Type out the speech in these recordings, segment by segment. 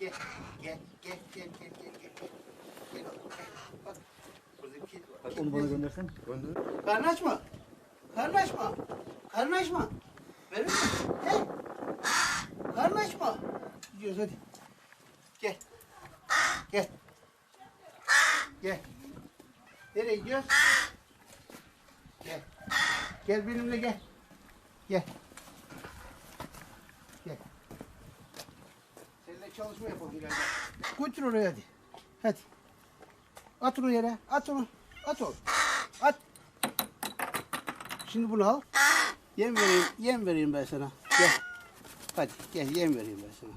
Gel, gel, gel, gel, gel, gel, gel. Gel, gel. Bak, burada bir kedi var. Onu bana göndersen. Karnı açma. Karnı açma. Karnı açma. Verir misin? Gel. Karnı açma. Gidiyoruz hadi. Gel. Gel. Gel. Nereye gidiyoruz? Gel. Gel benimle. Gel. Gel. Çalışma yapalım ileride. Götür oraya hadi. Hadi. At onu yere. At onu. At onu. At. Şimdi bunu al. Yem vereyim. Yem vereyim ben sana. Gel. Hadi gel yem vereyim ben sana.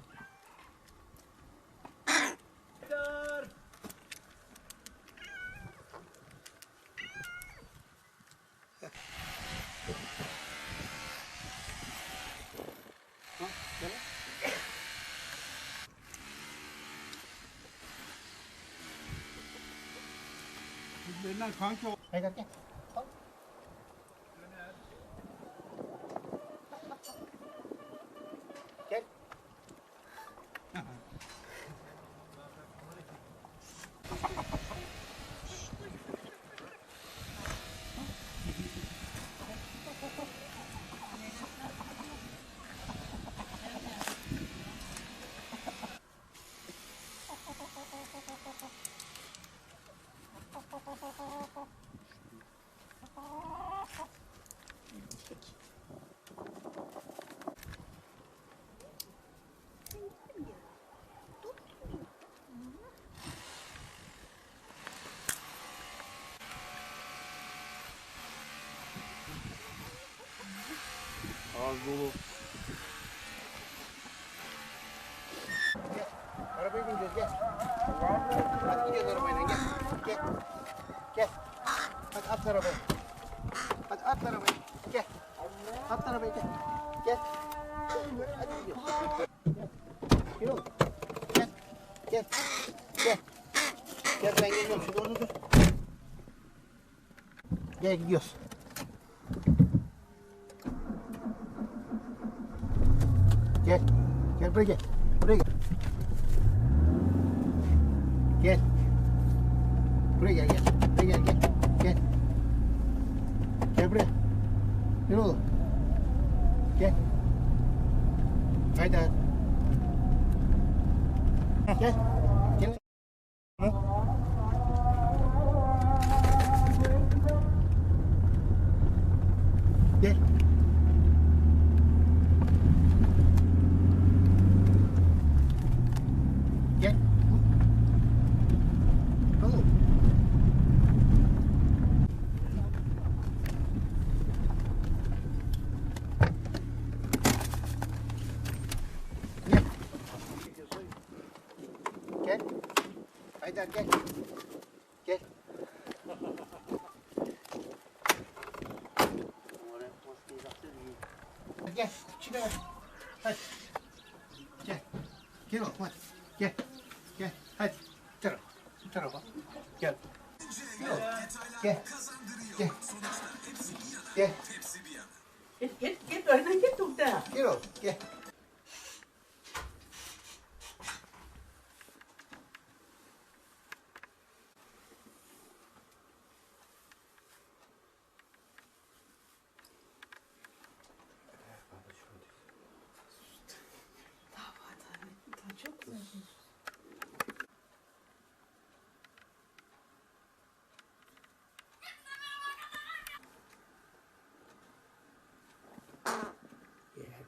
Ha, gel. Birbirinden kanki ol. Haydi gel. Al. Gel. Ağız dolu. Gel. Arabaya bineceğiz gel. Hadi gidiyoruz arabayla gel. Gel. Gel. Hadi at arabaya. Hadi at arabaya. Gel. At arabaya gel. Gel. Hadi gidiyoruz. Gel oğlum. Gel. Gel. Gel. Gel ben geliyorum şimdi orada dur. Gel gidiyoruz. Gel buraya gel. Buraya gel. Gel. Buraya gel gel. Buraya gel gel. Gel. Gel buraya. Gel oğlum. Gel. Gel. Çıkar. Hadi. Gel. Gel oğlum hadi. Gel. Gel. Hadi. Bu tarafa. Bu tarafa. Gel. Gel. oğlum. Gel. Gel. Gel. Git git git oradan git burada. Gel oğlum. Gel. Çok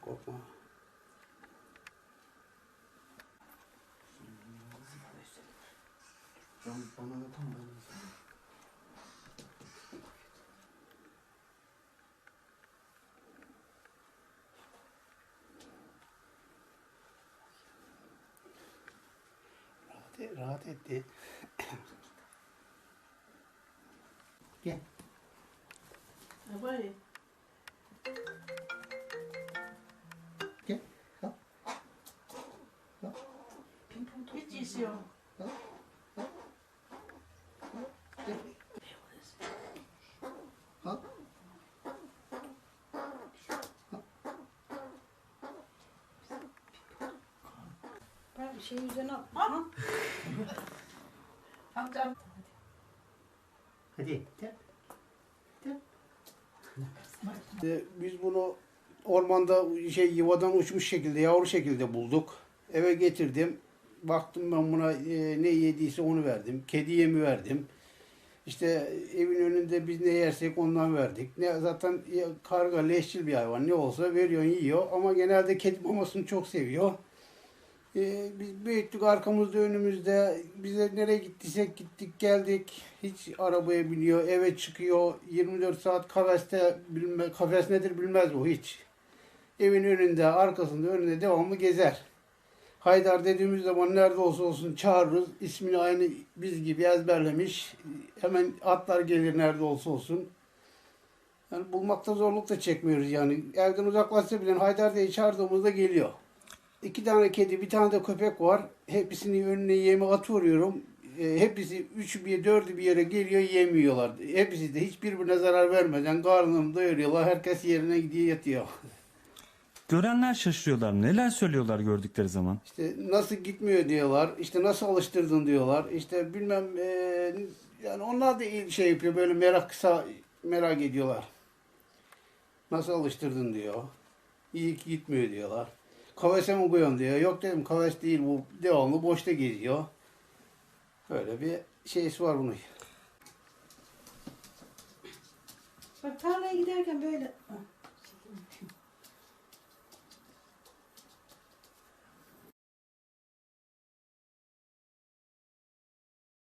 Gel korkma. Ben bana da tam ben de sana. Rahat et, İyisi yok. Al. Al. Al. Bak Gel şey üzerine at. Ha? Amcam. Hadi. Gel. Gel. Ee, Biz bunu ormanda şey yuvadan uçmuş şekilde yavru şekilde bulduk. Eve getirdim. Baktım ben buna e, ne yediyse onu verdim. Kedi yemi verdim. İşte evin önünde biz ne yersek ondan verdik. Ne zaten karga leşçil bir hayvan. Ne olsa veriyorsun yiyor ama genelde kedi mamasını çok seviyor. Ee, biz büyüttük arkamızda önümüzde. Bize nereye gittiysek gittik geldik. Hiç arabaya biniyor, eve çıkıyor. 24 saat kafeste bilme, kafes nedir bilmez bu hiç. Evin önünde, arkasında, önünde devamlı gezer. Haydar dediğimiz zaman nerede olsa olsun çağırırız. İsmini aynı biz gibi ezberlemiş. Hemen atlar gelir nerede olsa olsun. Yani bulmakta zorluk da çekmiyoruz yani. Evden uzaklaşsa bile Haydar diye çağırdığımızda geliyor. İki tane kedi, bir tane de köpek var. Hepsini önüne yemi atıyorum. E, hepsi üçü bir dördü bir yere geliyor yemiyorlar. Hepsi de hiçbirbirine zarar vermeden karnını doyuruyorlar. Herkes yerine gidiyor yatıyor. Görenler şaşırıyorlar. Neler söylüyorlar gördükleri zaman? İşte nasıl gitmiyor diyorlar. İşte nasıl alıştırdın diyorlar. İşte bilmem e, yani onlar da iyi şey yapıyor böyle merak kısa merak ediyorlar. Nasıl alıştırdın diyor. İyi ki gitmiyor diyorlar. Kavese mi koyuyorsun diyor. Yok dedim kaves değil bu devamlı boşta geziyor. Böyle bir şeysi var bunun. Bak tarlaya giderken böyle. Ha.